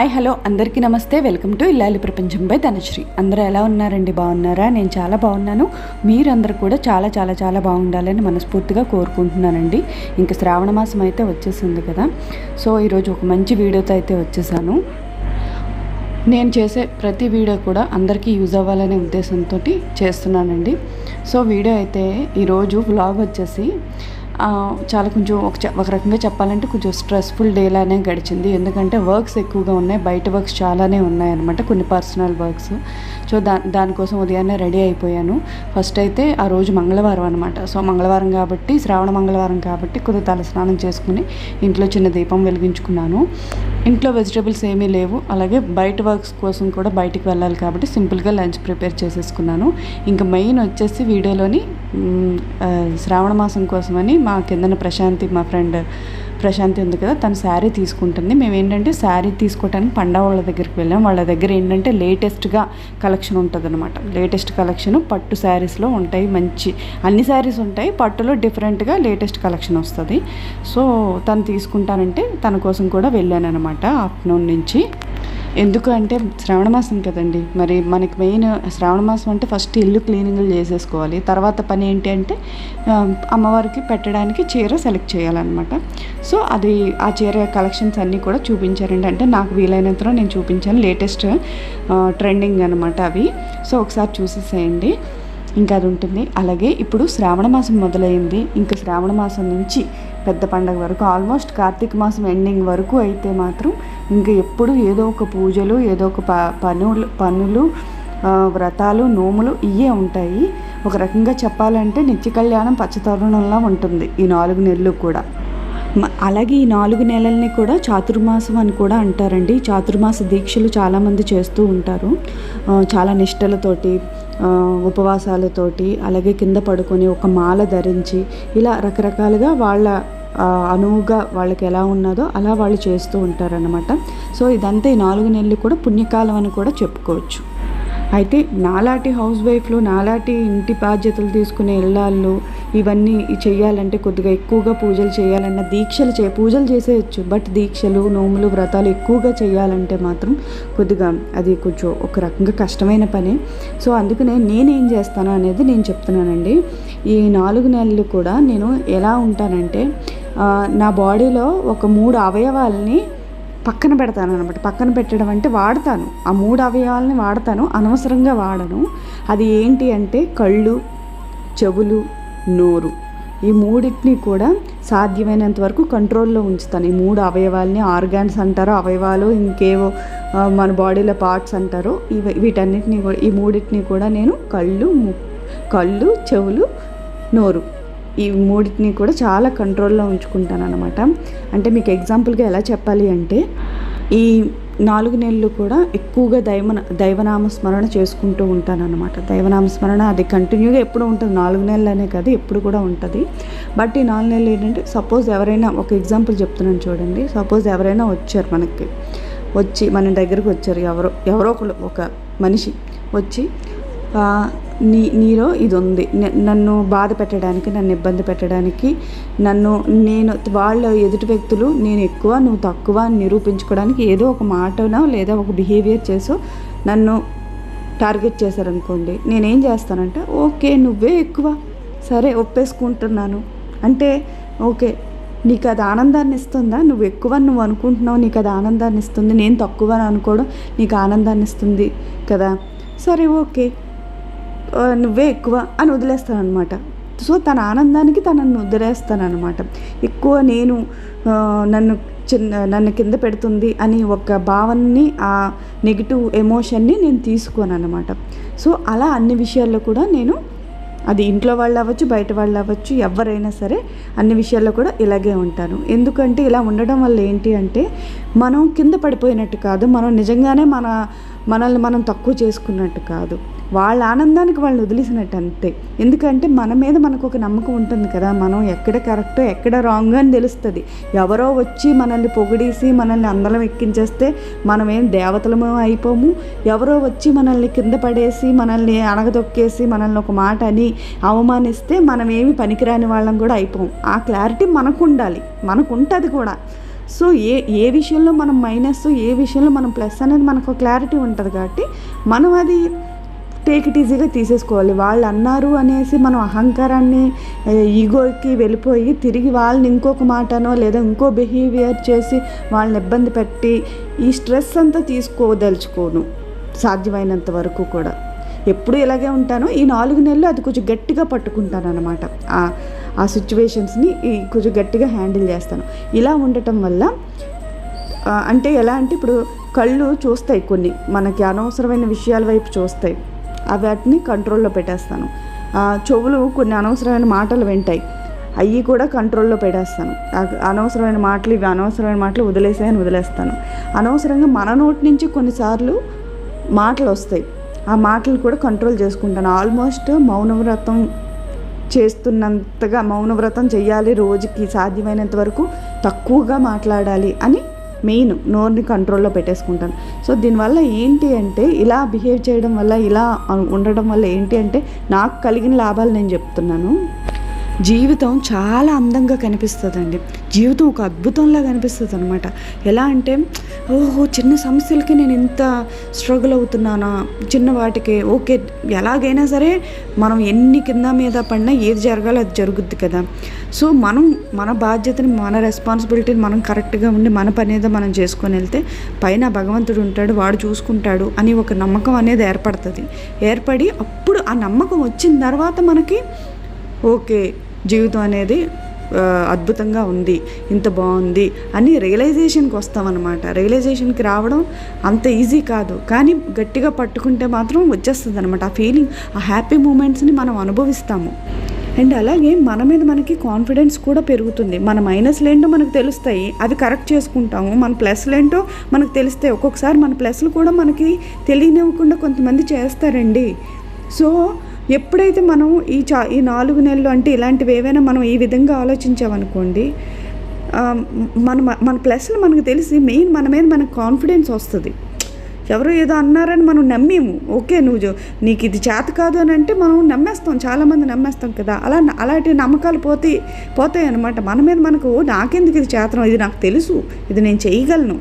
Hi hello అందరికీ నమస్తే. Welcome to ఇల్లాలి ప్రపంచం బై ధనశ్రీ. అందరూ ఎలా ఉన్నారండి? బాగున్నారా? నేను చాలా బాగున్నాను. మీరందరూ కూడా చాలా చాలా చాలా బాగుండాలని మనస్ఫూర్తిగా కోరుకుంటున్నానండి. ఇంకా శ్రావణ మాసం అయితే వచ్చేసింది కదా. సో ఈరోజు ఒక మంచి వీడియోతో అయితే వచ్చేసాను. నేను చేసే ప్రతి వీడియో కూడా అందరికీ యూజ్ అవ్వాలనే ఉద్దేశంతో చేస్తున్నానండి. సో వీడియో అయితే ఈరోజు వ్లాగ్ వచ్చేసి చాలా కొంచెం ఒక ఒక రకంగా చెప్పాలంటే కొంచెం స్ట్రెస్ఫుల్ డేలానే గడిచింది. ఎందుకంటే వర్క్స్ ఎక్కువగా ఉన్నాయి. బయట వర్క్స్ చాలానే ఉన్నాయి అనమాట కొన్ని పర్సనల్ వర్క్స్. సో దా దానికోసం ఉదయాన్నే రెడీ అయిపోయాను. ఫస్ట్ అయితే ఆ రోజు మంగళవారం అనమాట సో మంగళవారం కాబట్టి శ్రావణ మంగళవారం కాబట్టి కొద్దిగా తలస్నానం చేసుకుని ఇంట్లో చిన్న దీపం వెలిగించుకున్నాను. ఇంట్లో వెజిటేబుల్స్ ఏమీ లేవు. అలాగే బయట వర్క్స్ కోసం కూడా బయటికి వెళ్ళాలి కాబట్టి సింపుల్గా లంచ్ ప్రిపేర్ చేసేసుకున్నాను. ఇంకా మెయిన్ వచ్చేసి వీడియోలోని శ్రావణ మాసం కోసమని మా కిందన ప్రశాంతి మా ఫ్రెండ్ ప్రశాంతి ఉంది కదా తను శారీ తీసుకుంటుంది. మేము ఏంటంటే శారీ తీసుకోవడానికి పండా వాళ్ళ దగ్గరికి వెళ్ళాం. వాళ్ళ దగ్గర ఏంటంటే లేటెస్ట్గా కలెక్షన్ ఉంటుంది అనమాట లేటెస్ట్ కలెక్షన్ పట్టు శారీస్లో ఉంటాయి. మంచి అన్ని శారీస్ ఉంటాయి. పట్టులో డిఫరెంట్గా లేటెస్ట్ కలెక్షన్ వస్తుంది. సో తను తీసుకుంటానంటే తన కోసం కూడా వెళ్ళాను అనమాట ఆఫ్టర్నూన్ నుంచి. ఎందుకు అంటే శ్రావణ మాసం కదండి. మరి మనకి మెయిన్ శ్రావణ మాసం అంటే ఫస్ట్ ఇల్లు క్లీనింగ్లు చేసేసుకోవాలి. తర్వాత పని ఏంటి అంటే అమ్మవారికి పెట్టడానికి చీర సెలెక్ట్ చేయాలన్నమాట. సో అది ఆ చీర కలెక్షన్స్ అన్నీ కూడా చూపించారండి. అంటే నాకు వీలైనంతలో నేను చూపించాను లేటెస్ట్ ట్రెండింగ్ అనమాట అవి. సో ఒకసారి చూసేసేయండి. ఇంకా అది ఉంటుంది. అలాగే ఇప్పుడు శ్రావణ మాసం మొదలైంది. ఇంకా శ్రావణ మాసం నుంచి పెద్ద పండగ వరకు ఆల్మోస్ట్ కార్తీక మాసం ఎండింగ్ వరకు అయితే మాత్రం ఇంకా ఎప్పుడు ఏదో ఒక పూజలు ఏదో ఒక ప పనులు పనులు వ్రతాలు నోములు ఇవే ఉంటాయి. ఒక రకంగా చెప్పాలంటే నిత్య కళ్యాణం పచ్చతరుణంలా ఉంటుంది ఈ నాలుగు నెలలు కూడా. అలాగే ఈ నాలుగు నెలల్ని కూడా చాతుర్మాసం అని కూడా అంటారండి. చాతుర్మాస దీక్షలు చాలామంది చేస్తూ ఉంటారు. చాలా నిష్టలతోటి ఉపవాసాలతోటి అలాగే కింద పడుకొని ఒక మాల ధరించి ఇలా రకరకాలుగా వాళ్ళ అనువుగా వాళ్ళకి ఎలా ఉన్నదో అలా వాళ్ళు చేస్తూ ఉంటారనమాట సో ఇదంతా ఈ నాలుగు నెలలు కూడా పుణ్యకాలం అని కూడా చెప్పుకోవచ్చు. అయితే నాలాటి హౌస్ వైఫ్లు నాలాటి ఇంటి బాధ్యతలు తీసుకునే ఇళ్ళాళ్ళు ఇవన్నీ చేయాలంటే కొద్దిగా ఎక్కువగా పూజలు చేయాలన్న దీక్షలు చే పూజలు చేసేయచ్చు. బట్ దీక్షలు నోములు వ్రతాలు ఎక్కువగా చేయాలంటే మాత్రం కొద్దిగా అది కొంచెం ఒక రకంగా కష్టమైన పని. సో అందుకనే నేనేం చేస్తాను అనేది నేను చెప్తున్నానండి. ఈ నాలుగు నెలలు కూడా నేను ఎలా ఉంటానంటే నా బాడీలో ఒక మూడు అవయవాల్ని పక్కన పెడతాను అనమాట పక్కన పెట్టడం అంటే వాడతాను. ఆ మూడు అవయవాలని వాడతాను. అనవసరంగా వాడను. అది ఏంటి అంటే కళ్ళు చెవులు నోరు. ఈ మూడింటిని కూడా సాధ్యమైనంత వరకు కంట్రోల్లో ఉంచుతాను. ఈ మూడు అవయవాల్ని ఆర్గాన్స్ అంటారు అవయవాలు ఇంకేవో మన బాడీలో పార్ట్స్ అంటారో ఇవి వీటన్నిటిని కూడా ఈ మూడింటిని కూడా నేను కళ్ళు ము- కళ్ళు చెవులు నోరు ఈ మూడింటిని కూడా చాలా కంట్రోల్లో ఉంచుకుంటాను అనమాట అంటే మీకు ఎగ్జాంపుల్గా ఎలా చెప్పాలి అంటే ఈ నాలుగు నెలలు కూడా ఎక్కువగా దైవ దైవనామ స్మరణ చేసుకుంటూ ఉంటాను అనమాట దైవనామ స్మరణ అది కంటిన్యూగా ఎప్పుడు ఉంటుంది. నాలుగు నెలలు అనే కాదు ఎప్పుడు కూడా ఉంటుంది. బట్ ఈ నాలుగు నెలలు ఏంటంటే సపోజ్ ఎవరైనా ఒక ఎగ్జాంపుల్ చెప్తున్నాను చూడండి. సపోజ్ ఎవరైనా వచ్చారు మనకి. వచ్చి మన దగ్గరకు వచ్చారు ఎవరో ఎవరో ఒకరు ఒక మనిషి వచ్చి నీ నీలో ఇది ఉంది నన్ను బాధ పెట్టడానికి నన్ను ఇబ్బంది పెట్టడానికి నన్ను నేను వాళ్ళ ఎదుటి వ్యక్తులు నేను ఎక్కువ నువ్వు తక్కువ అని నిరూపించుకోవడానికి ఏదో ఒక మాటనో లేదా ఒక బిహేవియర్ చేసో నన్ను టార్గెట్ చేశారనుకోండి. నేనేం చేస్తానంటే ఓకే నువ్వే ఎక్కువ. సరే ఒప్పేసుకుంటున్నాను. అంటే ఓకే నీకు అది ఆనందాన్ని ఇస్తుందా? నువ్వు ఎక్కువ నువ్వు అనుకుంటున్నావు నీకు అది ఆనందాన్ని ఇస్తుంది. నేను తక్కువ అని అనుకోవడం నీకు ఆనందాన్ని ఇస్తుంది కదా. సరే ఓకే. నువ్వే ఎక్కువ అని వదిలేస్తానమాట సో తన ఆనందానికి తనను వదిలేస్తానమాట ఎక్కువ నేను నన్ను చిన్న నన్ను కింద పెడుతుంది అని ఒక భావనని ఆ నెగిటివ్ ఎమోషన్ని నేను తీసుకోను అనమాట సో అలా అన్ని విషయాల్లో కూడా నేను అది ఇంట్లో వాళ్ళు అవ్వచ్చు బయట వాళ్ళు అవ్వచ్చు ఎవరైనా సరే అన్ని విషయాల్లో కూడా ఇలాగే ఉంటాను. ఎందుకంటే ఇలా ఉండడం వల్ల ఏంటి అంటే మనం కింద పడిపోయినట్టు కాదు మనం నిజంగానే మన మనల్ని మనం తక్కువ చేసుకున్నట్టు కాదు. వాళ్ళ ఆనందానికి వాళ్ళని వదిలేసినట్టు అంతే. ఎందుకంటే మన మీద మనకు ఒక నమ్మకం ఉంటుంది కదా మనం ఎక్కడ కరెక్టో ఎక్కడ రాంగ్ అని తెలుస్తుంది. ఎవరో వచ్చి మనల్ని పొగిడేసి మనల్ని అందలం ఎక్కించేస్తే మనమేం దేవతలమో అయిపోము. ఎవరో వచ్చి మనల్ని కింద పడేసి మనల్ని అణగదొక్కేసి మనల్ని ఒక మాట అని అవమానిస్తే మనం ఏమి పనికిరాని వాళ్ళం కూడా అయిపోం ఆ క్లారిటీ మనకు ఉండాలి. మనకు ఉంటుంది కూడా. సో ఏ ఏ విషయంలో మనం మైనస్ ఏ విషయంలో మనం ప్లస్ అనేది మనకు క్లారిటీ ఉంటుంది కాబట్టి మనం అది టేక్ ఇట్ ఈజీగా తీసేసుకోవాలి. వాళ్ళు అన్నారు అనేసి మనం అహంకారాన్ని ఈగోకి వెళ్ళిపోయి తిరిగి వాళ్ళని ఇంకొక మాటనో లేదా ఇంకో బిహేవియర్ చేసి వాళ్ళని ఇబ్బంది పెట్టి ఈ స్ట్రెస్ అంతా తీసుకోదలుచుకోను. సాధ్యమైనంత వరకు కూడా. ఎప్పుడు ఇలాగే ఉంటానో ఈ నాలుగు నెలలు అది కొంచెం గట్టిగా పట్టుకుంటాను అనమాట ఆ సిచ్యువేషన్స్ని కొంచెం గట్టిగా హ్యాండిల్ చేస్తాను. ఇలా ఉండటం వల్ల అంటే ఎలా అంటే ఇప్పుడు కళ్ళు చూస్తాయి కొన్ని మనకి అనవసరమైన విషయాల వైపు చూస్తాయి. అవి వాటిని కంట్రోల్లో పెట్టేస్తాను. ఆ, చెవులు కొన్ని అనవసరమైన మాటలు వింటాయి. అవి కూడా కంట్రోల్లో పెట్టేస్తాను. అనవసరమైన మాటలు ఇవి అనవసరమైన మాటలు వదిలేసాయని వదిలేస్తాను. అనవసరంగా మన నోటి నుంచి కొన్నిసార్లు మాటలు వస్తాయి. ఆ మాటలు కూడా కంట్రోల్ చేసుకుంటాను. ఆల్మోస్ట్ మౌనవ్రతం చేస్తున్నంతగా మౌనవ్రతం చేయాలి రోజుకి సాధ్యమైనంత వరకు తక్కువగా మాట్లాడాలి అని మెయిన్ నోరుని కంట్రోల్లో పెట్టేసుకుంటాను. సో దీనివల్ల ఏంటి అంటే ఇలా బిహేవ్ చేయడం వల్ల ఇలా ఉండడం వల్ల ఏంటి అంటే నాకు కలిగిన లాభాలు నేను చెప్తున్నాను. జీవితం చాలా అందంగా కనిపిస్తుందండి. జీవితం ఒక అద్భుతంలాగా అనిపిస్తుంది అనమాట ఎలా అంటే ఓహో చిన్న సమస్యలకి నేను ఇంత స్ట్రగుల్ అవుతున్నానా? చిన్న వాటికి. ఓకే ఎలాగైనా సరే మనం ఎన్ని కింద మీద పడినా ఏది జరగాలో అది జరుగుద్ది కదా. సో మనం మన బాధ్యతని మన రెస్పాన్సిబిలిటీని మనం కరెక్ట్గా ఉండి మన పని ఏదో మనం చేసుకొని వెళ్తే పైన భగవంతుడు ఉంటాడు వాడు చూసుకుంటాడు అని ఒక నమ్మకం అనేది ఏర్పడుతుంది. ఏర్పడి అప్పుడు ఆ నమ్మకం వచ్చిన తర్వాత మనకి ఓకే జీవితం అనేది అద్భుతంగా ఉంది ఇంత బాగుంది అని రియలైజేషన్కి వస్తామన్నమాట. రియలైజేషన్కి రావడం అంత ఈజీ కాదు. కానీ గట్టిగా పట్టుకుంటే మాత్రం వచ్చేస్తుంది అనమాట ఆ ఫీలింగ్ ఆ హ్యాపీ మూమెంట్స్ని మనం అనుభవిస్తాము. అండ్ అలాగే మన మీద మనకి కాన్ఫిడెన్స్ కూడా పెరుగుతుంది. మన మైనస్లు ఏంటో మనకు తెలుస్తాయి. అవి కరెక్ట్ చేసుకుంటాము. మన ప్లస్లు ఏంటో మనకు తెలుస్తాయి. ఒక్కొక్కసారి మన ప్లస్లు కూడా మనకి తెలియనివ్వకుండా కొంతమంది చేస్తారండి. సో ఎప్పుడైతే మనం ఈ చా ఈ నాలుగు నెలలు అంటే ఇలాంటివి ఏవైనా మనం ఈ విధంగా ఆలోచించామనుకోండి మన మన ప్లస్లు మనకు తెలిసి మెయిన్ మన మీద మనకు కాన్ఫిడెన్స్ వస్తుంది. ఎవరో ఏదో అన్నారని మనం నమ్మేము. ఓకే నువ్వు నీకు ఇది చేత కాదు అని అంటే మనం నమ్మేస్తాం. చాలామంది నమ్మేస్తాం కదా. అలా అలాంటి నమ్మకాలు పోతాయి పోతాయి అనమాట మన మీద మనకు నాకెందుకు ఇది చేతనం? ఇది నాకు తెలుసు. ఇది నేను చేయగలను.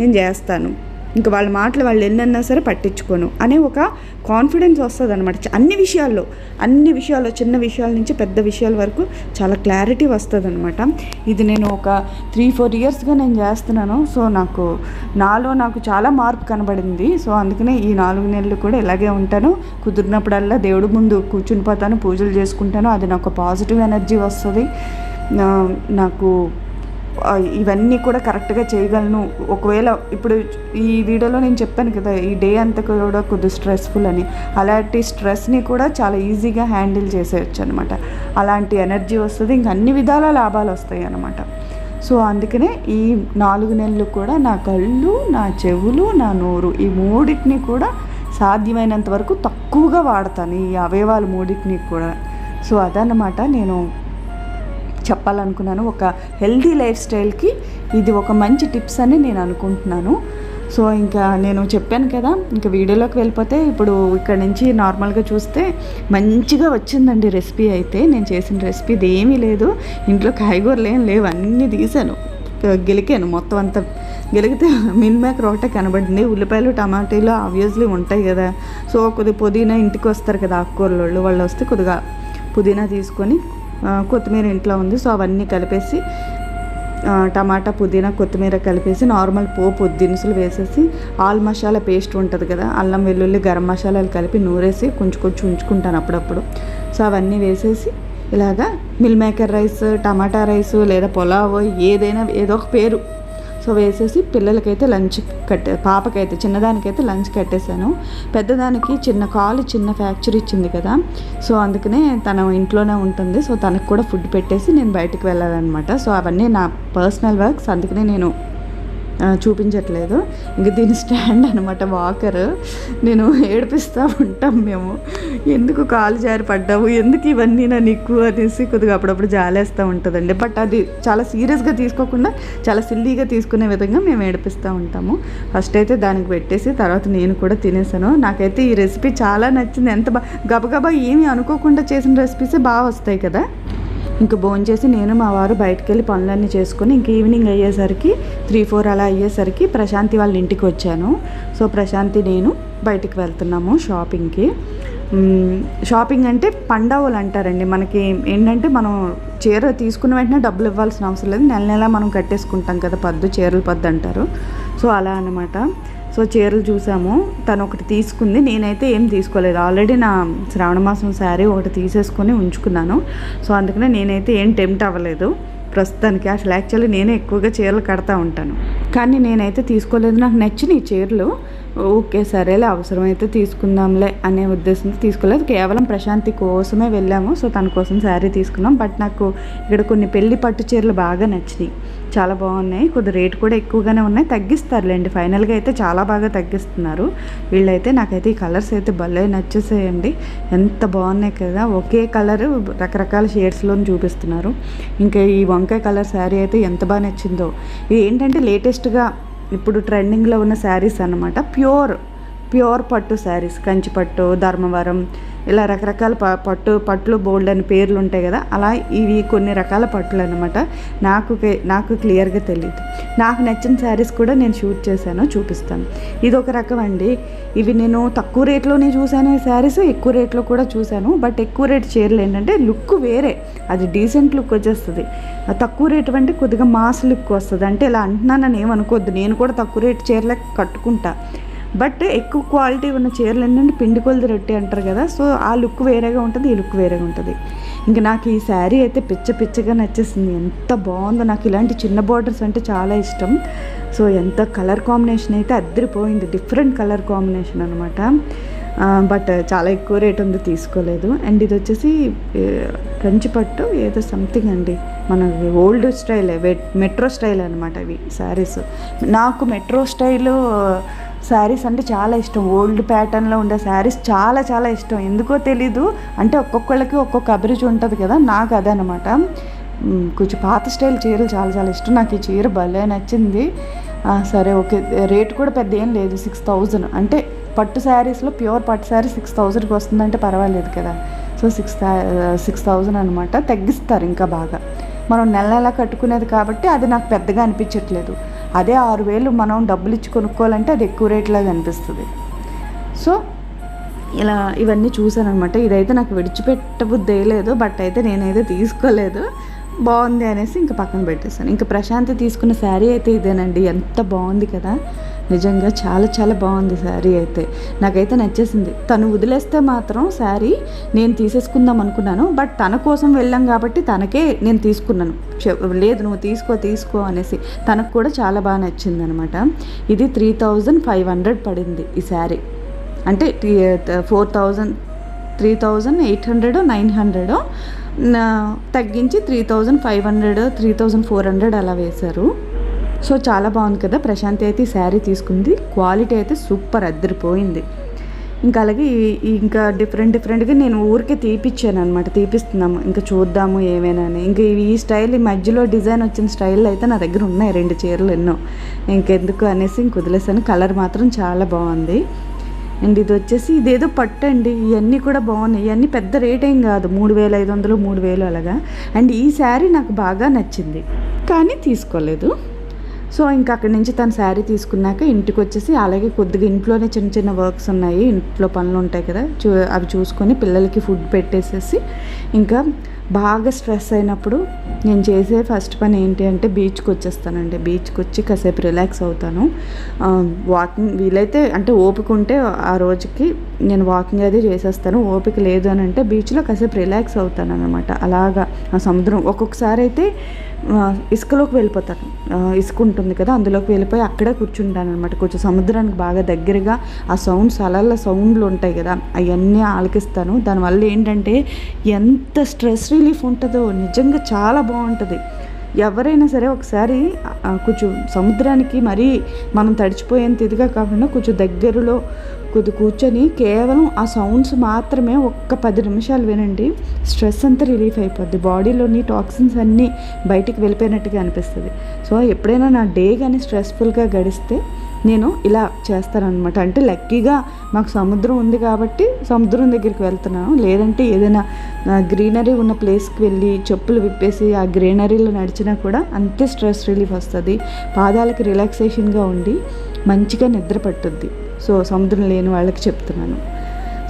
నేను చేస్తాను. ఇంకా వాళ్ళ మాటలు వాళ్ళు ఎన్నన్నా సరే పట్టించుకోను అనే ఒక కాన్ఫిడెన్స్ వస్తుంది అనమాట అన్ని విషయాల్లో అన్ని విషయాల్లో చిన్న విషయాల నుంచి పెద్ద విషయాల వరకు చాలా క్లారిటీ వస్తుంది అనమాట ఇది నేను ఒక త్రీ ఫోర్ ఇయర్స్గా నేను చేస్తున్నాను. సో నాకు నాలో నాకు చాలా మార్పు కనబడింది. సో అందుకనే ఈ నాలుగు నెలలు కూడా ఇలాగే ఉంటాను. కుదిరినప్పుడల్లా దేవుడు ముందు కూర్చుని పోతాను పూజలు చేసుకుంటాను. అది నాకు పాజిటివ్ ఎనర్జీ వస్తుంది. నాకు ఇవన్నీ కూడా కరెక్ట్గా చేయగలను. ఒకవేళ ఇప్పుడు ఈ వీడియోలో నేను చెప్పాను కదా ఈ డే అంతా కూడా కొద్దిగా స్ట్రెస్ఫుల్ అని. అలాంటి స్ట్రెస్ని కూడా చాలా ఈజీగా హ్యాండిల్ చేసేయచ్చు అనమాట అలాంటి ఎనర్జీ వస్తుంది ఇంకా అన్ని విధాల లాభాలు వస్తాయి అనమాట సో అందుకనే ఈ నాలుగు నెలలు కూడా నా కళ్ళు నా చెవులు నా నోరు ఈ మూడింటిని కూడా సాధ్యమైనంత వరకు తక్కువగా వాడతాను. ఈ అవయవాలు మూడింటిని కూడా. సో అదన్నమాట నేను చెప్పాలనుకున్నాను. ఒక హెల్దీ లైఫ్ స్టైల్కి ఇది ఒక మంచి టిప్స్ అని నేను అనుకుంటున్నాను. సో ఇంకా నేను చెప్పాను కదా ఇంకా వీడియోలోకి వెళ్ళిపోతే ఇప్పుడు ఇక్కడ నుంచి నార్మల్గా చూస్తే మంచిగా వచ్చిందండి రెసిపీ అయితే. నేను చేసిన రెసిపీ ఇది ఏమీ లేదు. ఇంట్లో కాయగూరలు ఏం లేవు. అన్నీ తీసాను. గెలికాను. మొత్తం అంతా గెలిగితే మిల్ మేకర్ ఒకటే కనబడింది. ఉల్లిపాయలు టమాటీలు ఆబ్వియస్లీ ఉంటాయి కదా. సో కొద్దిగా పుదీనా ఇంటికి వస్తారు కదా ఆకుకూరలు వాళ్ళు వాళ్ళు వస్తే కొద్దిగా పుదీనా తీసుకొని కొత్తిమీర ఇంట్లో ఉంది. సో అవన్నీ కలిపేసి టమాటా పుదీనా కొత్తిమీర కలిపేసి నార్మల్ పోపు దినుసులు వేసేసి ఆల్ మసాలా పేస్ట్ ఉంటుంది కదా అల్లం వెల్లుల్లి గరం మసాలాలు కలిపి నూరేసి కొంచెం కొంచెం ఉంచుకుంటాను అప్పుడప్పుడు. సో అవన్నీ వేసేసి ఇలాగా మిల్ మేకర్ రైస్ టమాటా రైస్ లేదా పులావ్ ఏదైనా ఏదో ఒక పేరు. సో వేసేసి పిల్లలకైతే లంచ్ కట్టే పాపకైతే చిన్నదానికైతే లంచ్ కట్టేశాను. పెద్దదానికి చిన్న కాలు చిన్న ఫ్రాక్చర్ ఇచ్చింది కదా. సో అందుకనే తన ఇంట్లోనే ఉంటుంది. సో తనకు కూడా ఫుడ్ పెట్టేసి నేను బయటకు వెళ్ళాలన్నమాట. సో అవన్నీ నా పర్సనల్ వర్క్స్. అందుకనే నేను చూపించట్లేదు. ఇంక దీని స్టాండ్ అనమాట వాకర్ నేను ఏడిపిస్తూ ఉంటాం మేము. ఎందుకు కాలు జారి పడ్డావు ఎందుకు ఇవన్నీ నా నీకు అనేసి కొద్దిగా అప్పుడప్పుడు జాలేస్తూ ఉంటుందండి. బట్ అది చాలా సీరియస్గా తీసుకోకుండా చాలా సిల్లీగా తీసుకునే విధంగా మేము ఏడిపిస్తూ ఉంటాము. ఫస్ట్ అయితే దానికి పెట్టేసి తర్వాత నేను కూడా తినేసాను. నాకైతే ఈ రెసిపీ చాలా నచ్చింది. ఎంత బా గబగబా ఏమీ అనుకోకుండా చేసిన రెసిపీసే బాగా వస్తాయి కదా. ఇంక భోంచేసి నేను మా వారు బయటకు వెళ్ళి పనులన్నీ చేసుకుని ఇంక ఈవినింగ్ అయ్యేసరికి త్రీ ఫోర్ అలా అయ్యేసరికి ప్రశాంతి వాళ్ళ ఇంటికి వచ్చాను. సో ప్రశాంతి నేను బయటికి వెళ్తున్నాము షాపింగ్కి. షాపింగ్ అంటే పండవలు అంటారండి. మనకి ఏంటంటే మనం చీర తీసుకున్న వెంటనే డబ్బులు ఇవ్వాల్సిన అవసరం లేదు. నెల నెల మనం కట్టేసుకుంటాం కదా పద్దు చీరలు పద్దు అంటారు. సో అలా అనమాట సో చీరలు చూసాము. తను ఒకటి తీసుకుంది. నేనైతే ఏం తీసుకోలేదు. ఆల్రెడీ నా శ్రావణ మాసం శారీ ఒకటి తీసేసుకొని ఉంచుకున్నాను. సో అందుకనే నేనైతే ఏం టెంప్ట్ అవ్వలేదు. ప్రస్తుతానికి అసలు యాక్చువల్లీ నేనే ఎక్కువగా చీరలు కడతా ఉంటాను. కానీ నేనైతే తీసుకోలేదు. నాకు నచ్చిన ఈ చీరలు. ఓకే సరేలే అవసరమైతే తీసుకుందాంలే అనే ఉద్దేశంతో తీసుకోలేదు. కేవలం ప్రశాంతి కోసమే వెళ్ళాము. సో తన కోసం శారీ తీసుకున్నాం. బట్ నాకు ఇక్కడ కొన్ని పెళ్ళి పట్టు చీరలు బాగా నచ్చినాయి. చాలా బాగున్నాయి. కొద్ది రేట్ కూడా ఎక్కువగానే ఉన్నాయి. తగ్గిస్తారులేండి. ఫైనల్గా అయితే చాలా బాగా తగ్గిస్తున్నారు. వీళ్ళైతే నాకైతే ఈ కలర్స్ అయితే భలే నచ్చేసేయండి. ఎంత బాగున్నాయి కదా. ఒకే కలర్ రకరకాల షేడ్స్లో చూపిస్తున్నారు. ఇంకా ఈ వంకాయ కలర్ శారీ అయితే ఎంత బాగా నచ్చిందో. ఇది ఏంటంటే లేటెస్ట్గా ఇప్పుడు ట్రెండింగ్లో ఉన్న శారీస్ అన్నమాట. ప్యూర్ ప్యూర్ పట్టు శారీస్ కంచిపట్టు ధర్మవరం ఇలా రకరకాల ప పట్టు పట్లు బోల్డ్ అని పేర్లు ఉంటాయి కదా అలా ఇవి కొన్ని రకాల పట్టులు అనమాట నాకు కే- నాకు క్లియర్గా తెలియదు నాకు నచ్చిన శారీస్ కూడా నేను షూట్ చేశాను చూపిస్తాను. ఇది ఒక రకం అండి. ఇవి నేను తక్కువ రేట్లోనే చూశాను ఈ శారీస్ ఎక్కువ రేట్లో కూడా చూశాను. బట్ ఎక్కువ రేట్ చీరలు ఏంటంటే లుక్ వేరే. అది డీసెంట్ లుక్ వచ్చేస్తుంది. తక్కువ రేటు అంటే కొద్దిగా మాస్ లుక్ వస్తుంది. అంటే ఇలా అంటున్నానని ఏమనుకోవద్దు. నేను కూడా తక్కువ రేటు చీరలకు కట్టుకుంటా. బట్ ఎక్కువ క్వాలిటీ ఉన్న చీరలు ఏంటంటే పిండి కొలది రొట్టె అంటారు కదా సో ఆ లుక్ వేరేగా ఉంటుంది ఈ లుక్ వేరేగా ఉంటుంది. ఇంకా నాకు ఈ శారీ అయితే పిచ్చ పిచ్చగా నచ్చేసింది. ఎంత బాగుందో నాకు ఇలాంటి చిన్న బార్డర్స్ అంటే చాలా ఇష్టం. సో ఎంత కలర్ కాంబినేషన్ అయితే అద్దరిపోయింది. డిఫరెంట్ కలర్ కాంబినేషన్ అనమాట బట్ చాలా ఎక్కువ రేట్ ఉంది తీసుకోలేదు. అండ్ ఇది వచ్చేసి కంచిపట్టు కంచి పట్టు ఏదో సంథింగ్ అండి. మన ఓల్డ్ స్టైల్ మెట్రో స్టైల్ అనమాట ఇవి శారీస్. నాకు మెట్రో స్టైల్ శారీస్ అంటే చాలా ఇష్టం. ఓల్డ్ ప్యాటర్న్లో ఉండే శారీస్ చాలా చాలా ఇష్టం. ఎందుకో తెలీదు. అంటే ఒక్కొక్కళ్ళకి ఒక్కొక్క అభిరుచి ఉంటుంది కదా నాకు అదే అనమాట కొంచెం పాత స్టైల్ చీరలు చాలా చాలా ఇష్టం. నాకు ఈ చీర భలే నచ్చింది. సరే ఓకే. రేట్ కూడా పెద్ద ఏం లేదు. Six thousand. అంటే పట్టు శారీస్లో ప్యూర్ పట్టు శారీ సిక్స్ థౌజండ్కి వస్తుందంటే పర్వాలేదు కదా. సో సిక్స్ సిక్స్ థౌజండ్ అనమాట తగ్గిస్తారు ఇంకా బాగా. మనం నెల నెల కట్టుకునేది కాబట్టి అది నాకు పెద్దగా అనిపించట్లేదు. అదే ఆరు వేలు మనం డబ్బులు ఇచ్చి కొనుక్కోవాలంటే అది ఎక్కువ రేట్లా అనిపిస్తుంది. సో ఇలా ఇవన్నీ చూసాను అనమాట ఇదైతే నాకు విడిచిపెట్టబుద్ధి లేదు బట్ అయితే నేనైతే తీసుకోలేదు. బాగుంది అనేసి ఇంకా పక్కన పెట్టేశాను. ఇంకా ప్రశాంతి తీసుకున్న శారీ అయితే ఇదేనండి. ఎంత బాగుంది కదా. నిజంగా చాలా చాలా బాగుంది శారీ అయితే. నాకైతే నచ్చేసింది. తను వదిలేస్తే మాత్రం శారీ నేను తీసేసుకుందాం అనుకున్నాను. బట్ తన కోసం వెళ్ళాం కాబట్టి తనకే నేను తీసుకున్నాను. చె- లేదు నువ్వు తీసుకో తీసుకో అనేసి తనకు కూడా చాలా బాగా నచ్చింది అనమాట ఇది త్రీ థౌజండ్ ఫైవ్ హండ్రెడ్ పడింది ఈ శారీ. అంటే four thousand three thousand eight hundred nine hundred తగ్గించి three thousand five hundred three thousand four hundred అలా వేశారు. సో చాలా బాగుంది కదా. ప్రశాంతి అయితే ఈ శారీ తీసుకుంది. క్వాలిటీ అయితే సూపర్ అద్దరిపోయింది. ఇంకా అలాగే ఇంకా డిఫరెంట్ డిఫరెంట్గా నేను ఊరికే తీపిచ్చాను అనమాట తీపిస్తున్నాము. ఇంకా చూద్దాము ఏమైనా అని. ఇంకా ఈ స్టైల్ ఈ మధ్యలో డిజైన్ వచ్చిన స్టైల్ అయితే నా దగ్గర ఉన్నాయి. రెండు చీరలు ఎన్నో. ఇంకెందుకు అనేసి ఇంక వదిలేసాను కలర్ మాత్రం చాలా బాగుంది. అండ్ ఇది వచ్చేసి ఇదేదో పట్టు అండి. ఇవన్నీ కూడా బాగున్నాయి. ఇవన్నీ పెద్ద రేట్ ఏం కాదు. మూడు వేల ఐదు వందలు మూడు వేలు అలాగా. అండ్ ఈ శారీ నాకు బాగా నచ్చింది. కానీ తీసుకోలేదు. సో ఇంకా అక్కడి నుంచి తన శారీ తీసుకున్నాక ఇంటికి వచ్చేసి అలాగే కొద్దిగా ఇంట్లోనే చిన్న చిన్న వర్క్స్ ఉన్నాయి. ఇంట్లో పనులు ఉంటాయి కదా. చూ అవి చూసుకొని పిల్లలకి ఫుడ్ పెట్టేసేసి ఇంకా బాగా స్ట్రెస్ అయినప్పుడు నేను చేసే ఫస్ట్ పని ఏంటి అంటే బీచ్కి వచ్చేస్తానండి. బీచ్కి వచ్చి కాసేపు రిలాక్స్ అవుతాను. వాకింగ్ వీలైతే అంటే ఓపిక ఉంటే ఆ రోజుకి నేను వాకింగ్ అది చేసేస్తాను. ఓపిక లేదు అని అంటే బీచ్లో కాసేపు రిలాక్స్ అవుతాను అనమాట అలాగా ఆ సముద్రం ఒక్కొక్కసారి అయితే ఇసుకలోకి వెళ్ళిపోతాను. ఇసుక ఉంటుంది కదా అందులోకి వెళ్ళిపోయి అక్కడే కూర్చుంటాను అనమాట కొంచెం సముద్రానికి బాగా దగ్గరగా ఆ సౌండ్స్ అలల సౌండ్లు ఉంటాయి కదా అవన్నీ ఆలకిస్తాను. దానివల్ల ఏంటంటే ఎంత స్ట్రెస్ రిలీఫ్ ఉంటుందో నిజంగా చాలా బాగుంటుంది. ఎవరైనా సరే ఒకసారి కొంచెం సముద్రానికి మరీ మనం తడిచిపోయేంత ఇదిగా కాకుండా కొంచెం దగ్గరలో కొద్ది కూర్చొని కేవలం ఆ సౌండ్స్ మాత్రమే ఒక్క పది నిమిషాలు వినండి. స్ట్రెస్ అంతా రిలీఫ్ అయిపోద్ది. బాడీలోని టాక్సిన్స్ అన్నీ బయటికి వెళ్ళిపోయినట్టుగా అనిపిస్తుంది. సో ఎప్పుడైనా నా డే కానీ స్ట్రెస్ఫుల్గా గడిస్తే నేను ఇలా చేస్తానమాట అంటే లక్కీగా మాకు సముద్రం ఉంది కాబట్టి సముద్రం దగ్గరికి వెళ్తున్నాను. లేదంటే ఏదైనా గ్రీనరీ ఉన్న ప్లేస్కి వెళ్ళి చెప్పులు విప్పేసి ఆ గ్రీనరీలో నడిచినా కూడా అంతే స్ట్రెస్ రిలీఫ్ వస్తుంది. పాదాలకి రిలాక్సేషన్గా ఉండి మంచిగా నిద్ర పట్టుద్ది. సో సముద్రం లేని వాళ్ళకి చెప్తున్నాను.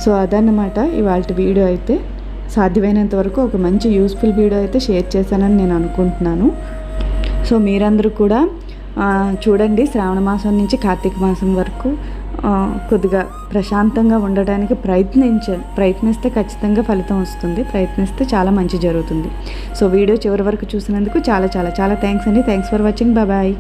సో అదన్నమాట ఇవాళ వీడియో అయితే. సాధ్యమైనంత వరకు ఒక మంచి యూస్ఫుల్ వీడియో అయితే షేర్ చేశానని నేను అనుకుంటున్నాను. సో మీరందరూ కూడా చూడండి శ్రావణ మాసం నుంచి కార్తీక మాసం వరకు కొద్దిగా ప్రశాంతంగా ఉండడానికి ప్రయత్నించ ప్రయత్నిస్తే ఖచ్చితంగా ఫలితం వస్తుంది ప్రయత్నిస్తే చాలా మంచి జరుగుతుంది. సో వీడియో చివరి వరకు చూసినందుకు చాలా చాలా చాలా థ్యాంక్స్ అండి. Thanks for watching. బాయ్.